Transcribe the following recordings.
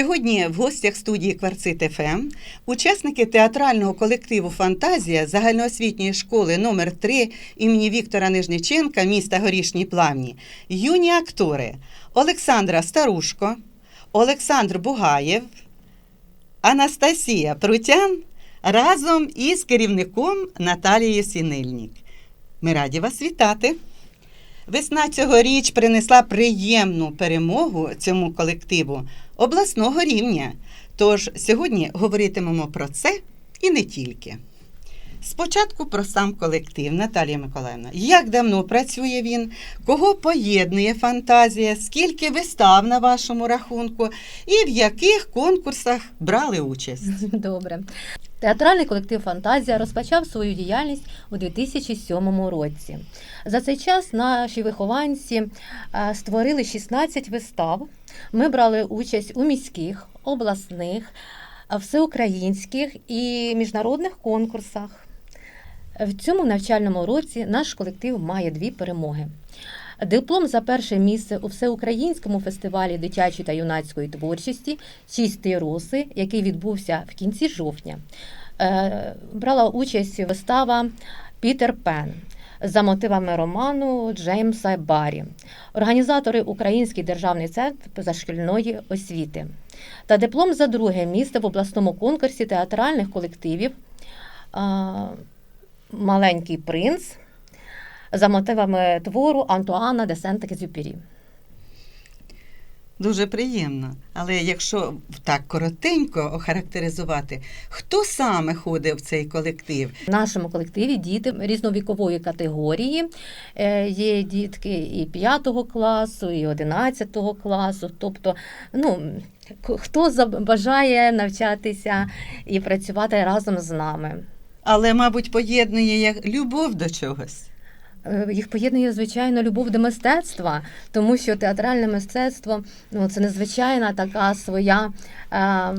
Сьогодні в гостях студії Кварцит ФМ учасники театрального колективу Фантазія загальноосвітньої школи номер 3 імені Віктора Нижниченка міста Горішні Плавні, юні актори Олександра Старушко, Олександр Бугаєв, Анастасія Прутян разом із керівником Наталією Сінильнік. Ми раді вас вітати. Весна цьогоріч принесла приємну перемогу цьому колективу обласного рівня. Тож сьогодні говоритимемо про це і не тільки. Спочатку про сам колектив Наталія Миколаївна. Як давно працює він? Кого поєднує фантазія? Скільки вистав на вашому рахунку? І в яких конкурсах брали участь? Добре. Театральний колектив Фантазія розпочав свою діяльність у 2007 році. За цей час наші вихованці е, створили 16 вистав. Ми брали участь у міських, обласних, е, всеукраїнських і міжнародних конкурсах. В цьому навчальному році наш колектив має дві перемоги. Диплом за перше місце у всеукраїнському фестивалі дитячої та юнацької творчості Чисті роси, який відбувся в кінці жовтня. Е, Брала участь вистава Пітер Пен за мотивами роману Джеймса Баррі, організатори Український державний центр позашкільної освіти та диплом за друге місце в обласному конкурсі театральних колективів Маленький принц за мотивами твору Антуана де Сент-Екзюпері. Дуже приємно. Але якщо так коротенько охарактеризувати, хто саме ходив в цей колектив? В нашому колективі діти різновікової категорії. Е, Є дітки і 5 класу, і 11 класу. Тобто, ну, хто бажає навчатися і працювати разом з нами. Але, мабуть, поєднує як любов до чогось. Е, Їх поєднує, звичайно, любов до мистецтва, тому що театральне мистецтво ну, це незвичайна така своя е,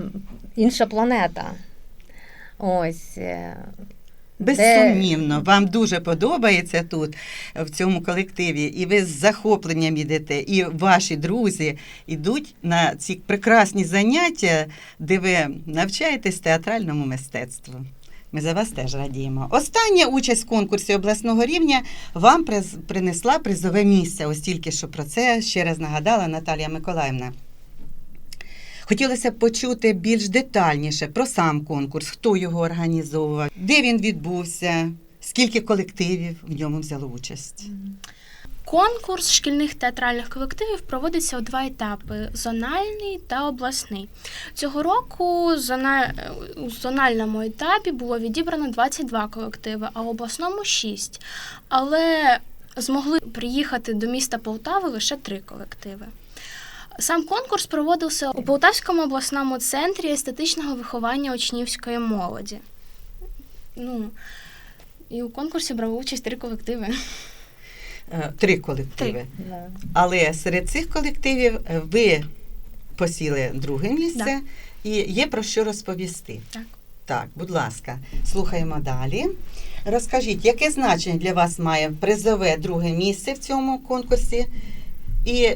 інша планета. Ось. е, Безсумнівно, вам дуже подобається тут, в цьому колективі, і ви з захопленням йдете, і ваші друзі йдуть на ці прекрасні заняття, де ви навчаєтесь театральному мистецтву. Ми за вас теж радіємо. Остання участь в конкурсі обласного рівня вам принесла призове місце. Ось тільки що про це ще раз нагадала Наталія Миколаївна. Хотілося б почути більш детальніше про сам конкурс, хто його організовував, де він відбувся, скільки колективів в ньому взяло участь. Конкурс шкільних театральних колективів проводиться у два етапи: зональний та обласний. Цього року у зональному етапі було відібрано 22 колективи, а в обласному 6. Але змогли приїхати до міста Полтави лише три колективи. Сам конкурс проводився у Полтавському обласному центрі естетичного виховання учнівської молоді. Ну, і у конкурсі брали участь три колективи. Е, Три колективи. да. Але серед цих колективів е, ви посіли друге місце Да. і є про що розповісти. Так. Так, будь ласка, слухаємо далі. Розкажіть, яке значення для вас має призове друге місце в цьому конкурсі? І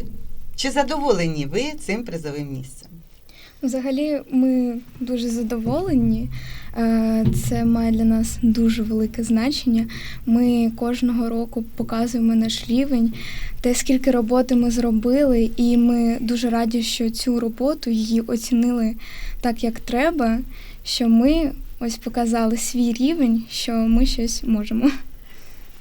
чи задоволені ви цим призовим місцем? Взагалі, ми дуже задоволені. Е, Це має для нас дуже велике значення. Ми кожного року показуємо наш рівень, те, скільки роботи ми зробили, і ми дуже раді, що цю роботу її оцінили так, як треба. Що ми ось показали свій рівень, що ми щось можемо.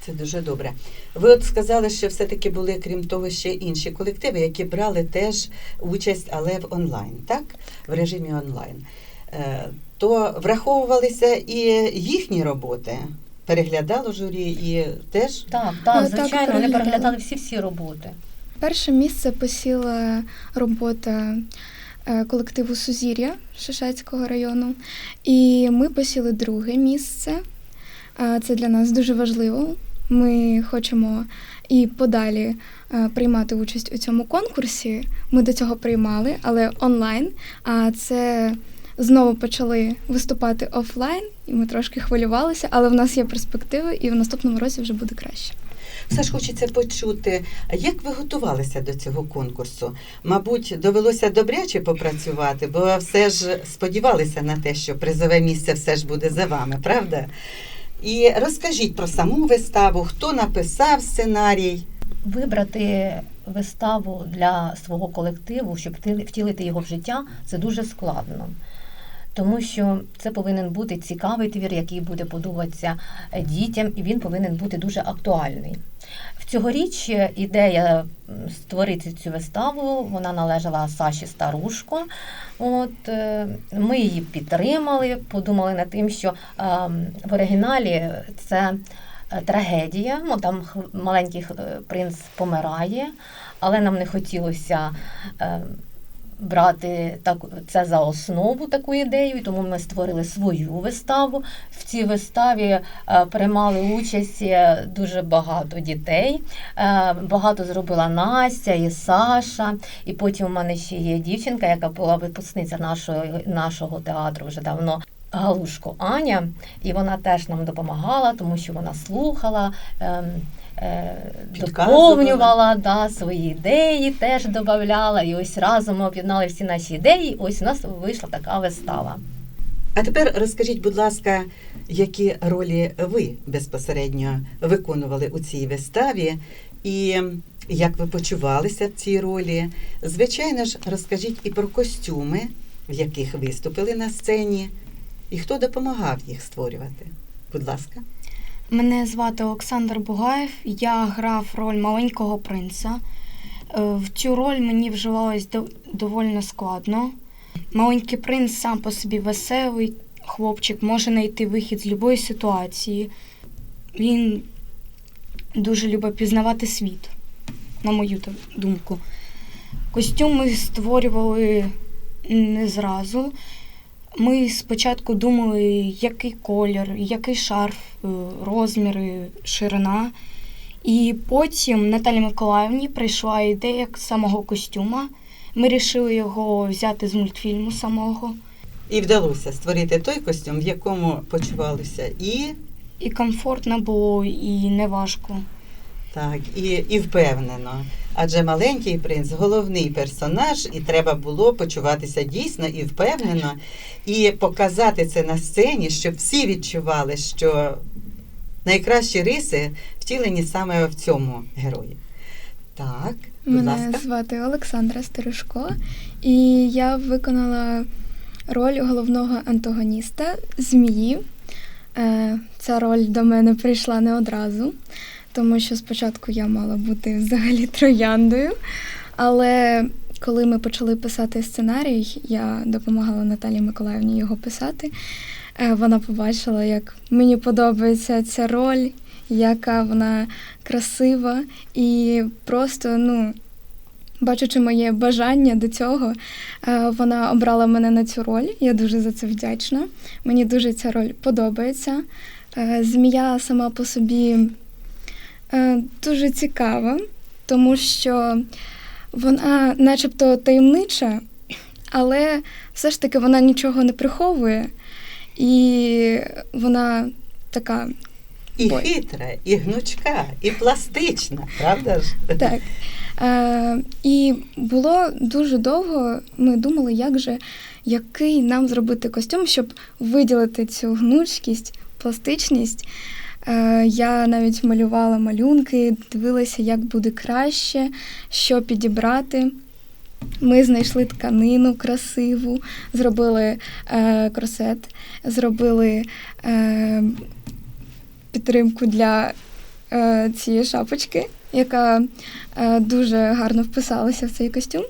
Це дуже добре. Ви от сказали, що все-таки були, крім того, ще інші колективи, які брали теж участь, але в онлайн, так? В режимі онлайн. Е, То враховувалися і їхні роботи, переглядало журі і теж Так, Ну, так, так, звичайно, вони переглядали. переглядали всі-всі роботи. Перше місце посіла робота е, колективу Сузір'я Шишацького району. І ми посіли друге місце. Е, Це для нас дуже важливо. Ми хочемо і подалі е, приймати участь у цьому конкурсі. Ми до цього приймали, але онлайн. А це знову почали виступати офлайн, і ми трошки хвилювалися, але в нас є перспективи, і в наступному році вже буде краще. все ж хочеться почути, як ви готувалися до цього конкурсу? Мабуть, довелося добряче попрацювати, бо все ж сподівалися на те, що призове місце все ж буде за вами, правда? І розкажіть про саму виставу, хто написав сценарій. Вибрати виставу для свого колективу, щоб втілити його в життя, це дуже складно. Тому що це повинен бути цікавий твір, який буде подобатися дітям, і він повинен бути дуже актуальний. В цьогоріч е, ідея створити цю виставу вона належала Саші Старушко. От, е, ми її підтримали, подумали над тим, що ем, в оригіналі це е, трагедія. Ну, там маленький принц помирає, але нам не хотілося. Брати так, це за основу таку ідею, тому ми створили свою виставу. В цій виставі е, приймали участь е, дуже багато дітей. Е, багато зробила Настя і Саша. І потім у мене ще є дівчинка, яка була випускниця нашого, нашого театру вже давно. Галушко Аня, і вона теж нам допомагала, тому що вона слухала, ем. Доповнювала да, свої ідеї, теж додавала. І ось разом ми об'єднали всі наші ідеї. і Ось у нас вийшла така вистава. А тепер розкажіть, будь ласка, які ролі ви безпосередньо виконували у цій виставі, і як ви почувалися в цій ролі? Звичайно ж, розкажіть і про костюми, в яких виступили на сцені, і хто допомагав їх створювати. Будь ласка. Мене звати Олександр Бугаєв. Я грав роль маленького принца. Е, В цю роль мені вживалось доволі складно. Маленький принц сам по собі веселий хлопчик, може знайти вихід з будь-якої ситуації. Він дуже любить пізнавати світ, на мою думку. Костюм ми створювали не зразу. Ми спочатку думали, який колір, який шарф, е, розміри, ширина. І потім Наталі Миколаївні прийшла ідея самого костюма. Ми вирішили його взяти з мультфільму самого. І вдалося створити той костюм, в якому почувалися і І комфортно було, і не важко. Так, і, і впевнено. Адже маленький принц головний персонаж, і треба було почуватися дійсно і впевнено, і показати це на сцені, щоб всі відчували, що найкращі риси втілені саме в цьому герої. Так, будь Мене ласка. звати Олександра Стережко, і я виконала роль головного антагоніста Змії. Е, Ця роль до мене прийшла не одразу, тому що спочатку я мала бути взагалі трояндою. Але коли ми почали писати сценарій, я допомагала Наталі Миколаївні його писати. е, Вона побачила, як мені подобається ця роль, яка вона красива, і просто, ну, бачачи моє бажання до цього, е, вона обрала мене на цю роль. Я дуже за це вдячна. Мені дуже ця роль подобається. Е, Змія сама по собі дуже цікава, тому що вона начебто таємнича, але все ж таки вона нічого не приховує. І вона така І Ой. хитра, і гнучка, і пластична, правда ж? Так. Е, і було дуже довго. Ми думали, як же, який нам зробити костюм, щоб виділити цю гнучкість, пластичність. Е, я навіть малювала малюнки, дивилася, як буде краще, що підібрати. Ми знайшли тканину красиву, зробили е, кросет, зробили е, підтримку для е, цієї шапочки, яка е, дуже гарно вписалася в цей костюм.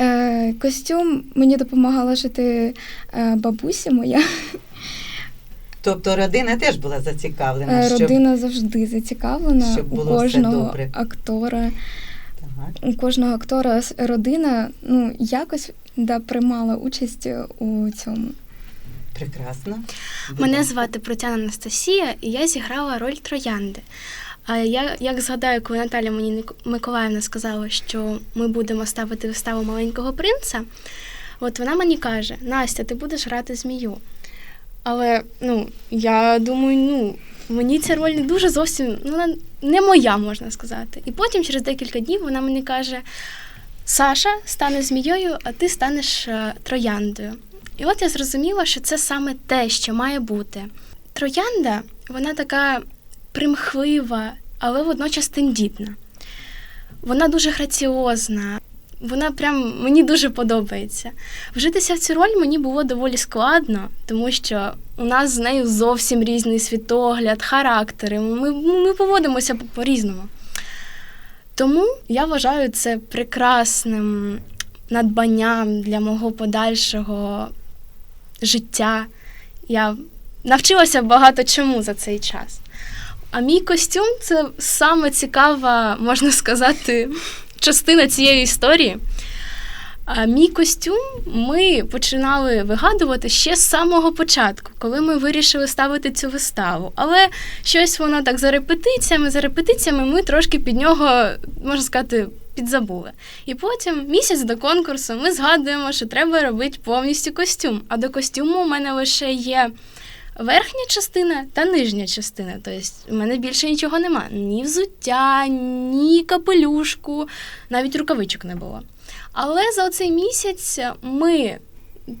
Е, костюм мені допомагала шити е, бабуся моя. Тобто родина теж була зацікавлена, Е, щоб Родина завжди зацікавлена щоб у було все добре. актора. Так. У кожного актора родина ну, якось да, приймала участь у цьому. прекрасно. Мене звати Протяна Анастасія, і я зіграла роль троянди. А я як згадаю, коли Наталя мені Миколаївна сказала, що ми будемо ставити виставу маленького принца, от вона мені каже: Настя, ти будеш грати змію. Але ну, я думаю, ну, мені ця роль не дуже зовсім ну, вона не моя, можна сказати. І потім, через декілька днів, вона мені каже: Саша стане змією, а ти станеш е, трояндою. І от я зрозуміла, що це саме те, що має бути. Троянда, вона така примхлива, але водночас тендітна. Вона дуже граціозна. Вона прям мені дуже подобається. Вжитися в цю роль мені було доволі складно, тому що у нас з нею зовсім різний світогляд, характери. Ми, ми поводимося по- по-різному. Тому я вважаю це прекрасним надбанням для мого подальшого життя. Я навчилася багато чому за цей час. А мій костюм це саме цікава, можна сказати, частина цієї історії. А мій костюм ми починали вигадувати ще з самого початку, коли ми вирішили ставити цю виставу. Але щось воно так за репетиціями, за репетиціями ми трошки під нього, можна сказати, підзабули. І потім, місяць до конкурсу, ми згадуємо, що треба робити повністю костюм. А до костюму у мене лише є верхня частина та нижня частина. Тобто у мене більше нічого нема. Ні взуття, ні капелюшку, навіть рукавичок не було. Але за цей місяць ми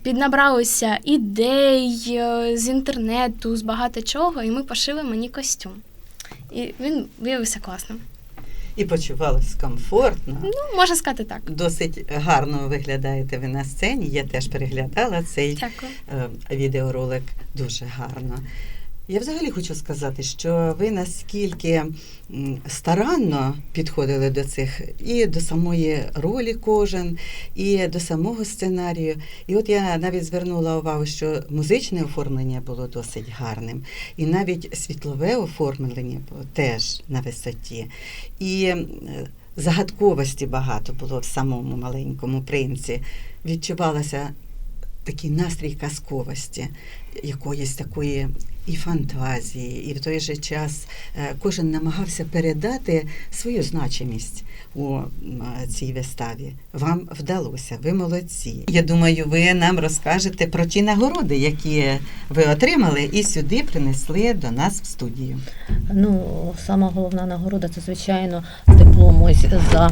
піднабралися ідей е, з інтернету, з багато чого, і ми пошили мені костюм. І він виявився класним. І почувалась комфортно. Ну, можна сказати так. Досить гарно виглядаєте ви на сцені. Я теж переглядала цей Дякую. е, відеоролик дуже гарно. Я взагалі хочу сказати, що ви наскільки старанно підходили до цих і до самої ролі кожен, і до самого сценарію. І от я навіть звернула увагу, що музичне оформлення було досить гарним, і навіть світлове оформлення було теж на висоті. І загадковості багато було в самому маленькому принці. Відчувалося такий настрій казковості, якоїсь такої і фантазії, і в той же час е, кожен намагався передати свою значимість у цій виставі. Вам вдалося, ви молодці. Я думаю, ви нам розкажете про ті нагороди, які ви отримали, і сюди принесли до нас в студію. Ну, сама головна нагорода це, звичайно, диплом ось за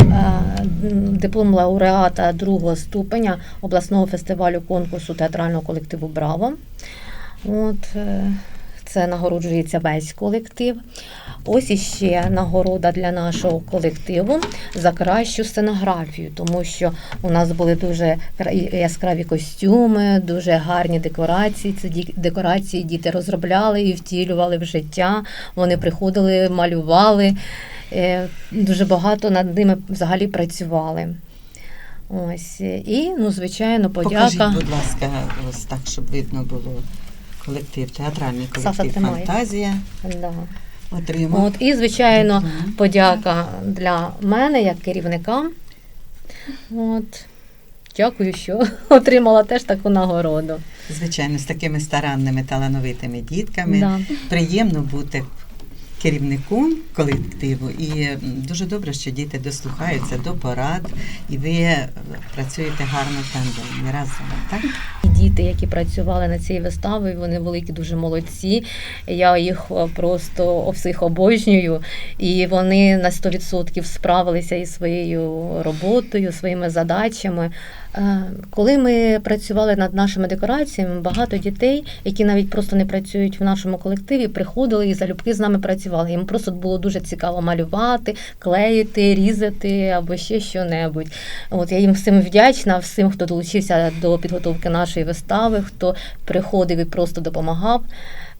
е, диплом лауреата другого ступеня обласного фестивалю конкурсу театрального колективу Браво. От, е, це нагороджується весь колектив. Ось іще нагорода для нашого колективу за кращу сценографію, тому що у нас були дуже яскраві костюми, дуже гарні декорації. Ці декорації діти розробляли і втілювали в життя. Вони приходили, малювали. Е, Дуже багато над ними взагалі працювали. Ось. І, ну, звичайно, подяка. Покажіть, будь ласка, ось так, щоб видно було колектив, театральний колектив. Фантазія Да. отримав. От, і, звичайно, угу. подяка для мене як керівника. От. Дякую, що отримала теж таку нагороду. Звичайно, з такими старанними, талановитими дітками. Да. Приємно бути керівником колективу. І дуже добре, що діти дослухаються до порад, і ви е, працюєте гарно тандемі разом. Так? І Діти, які працювали над цією виставою, вони великі, дуже молодці. Я їх е, просто всіх обожнюю, і вони на 100% справилися із своєю роботою, своїми задачами. Е, Коли ми працювали над нашими декораціями, багато дітей, які навіть просто не працюють в нашому колективі, приходили і залюбки з нами працювали. Їм просто було дуже цікаво малювати, клеїти, різати або ще що-небудь. От я їм всім вдячна, всім, хто долучився до підготовки нашої вистави, хто приходив і просто допомагав.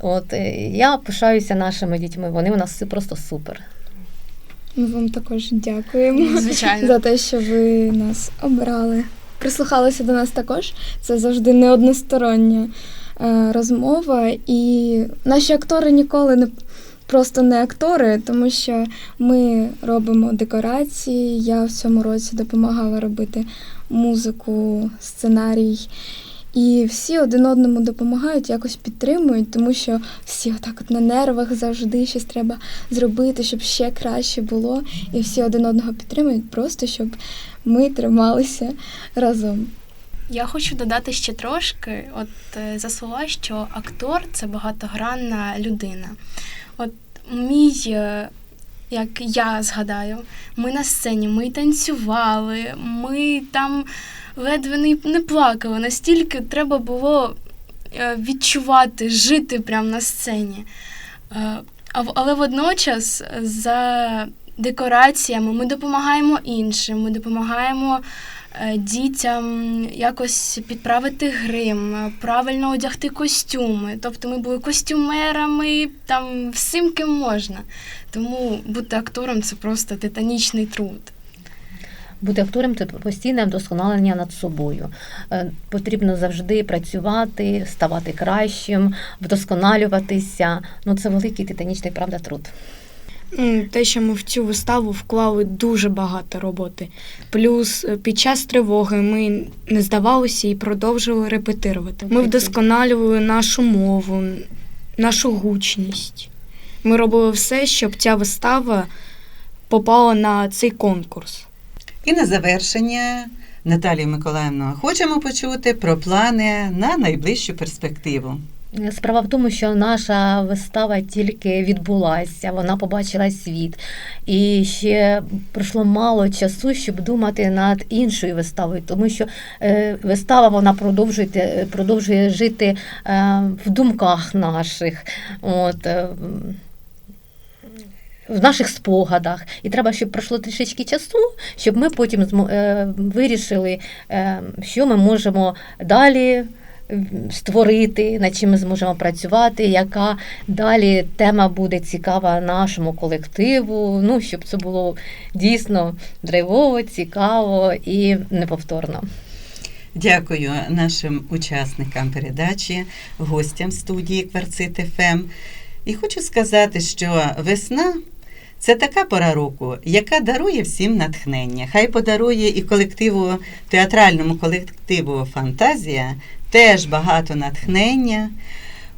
От е, я пишаюся нашими дітьми. Вони у нас просто супер. Ми вам також дякуємо Звичайно. за те, що ви нас обрали. Прислухалися до нас також. Це завжди не одностороння е, розмова. І наші актори ніколи не просто не актори, тому що ми робимо декорації. Я в цьому році допомагала робити музику, сценарій. І всі один одному допомагають, якось підтримують, тому що всі отак от на нервах завжди щось треба зробити, щоб ще краще було. І всі один одного підтримують, просто щоб ми трималися разом. Я хочу додати ще трошки, от е, за слова, що актор це багатогранна людина. От мій, е, як я згадаю, ми на сцені, ми танцювали, ми там ледве не, плакали. Настільки треба було е, відчувати, жити прямо на сцені. Е, Але водночас за декораціями ми допомагаємо іншим, ми допомагаємо е, дітям якось підправити грим, е, правильно одягти костюми. Тобто ми були костюмерами, там всім ким можна. Тому бути актором це просто титанічний труд. Бути актором це постійне вдосконалення над собою. Е, Потрібно завжди працювати, ставати кращим, вдосконалюватися. Ну це великий титанічний правда труд. Те, що ми в цю виставу вклали дуже багато роботи. Плюс е, під час тривоги ми не здавалися і продовжували репетирувати. Ми вдосконалювали нашу мову, нашу гучність. Ми робили все, щоб ця вистава попала на цей конкурс. І на завершення, Наталію Миколаївну, хочемо почути про плани на найближчу перспективу. Справа в тому, що наша вистава тільки відбулася, вона побачила світ. І ще пройшло мало часу, щоб думати над іншою виставою, тому що е, вистава вона продовжує, продовжує жити е, в думках наших. От, е, в наших спогадах, і треба, щоб пройшло трішечки часу, щоб ми потім вирішили, що ми можемо далі створити, над чим ми зможемо працювати, яка далі тема буде цікава нашому колективу. Ну, щоб це було дійсно драйвово, цікаво і неповторно. Дякую нашим учасникам передачі, гостям студії Кварцит ФМ. І хочу сказати, що весна це така пора року, яка дарує всім натхнення. Хай подарує і колективу, театральному колективу Фантазія теж багато натхнення,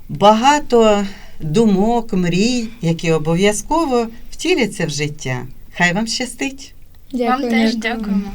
багато думок, мрій, які обов'язково втіляться в життя. Хай вам щастить! Вам теж дякуємо.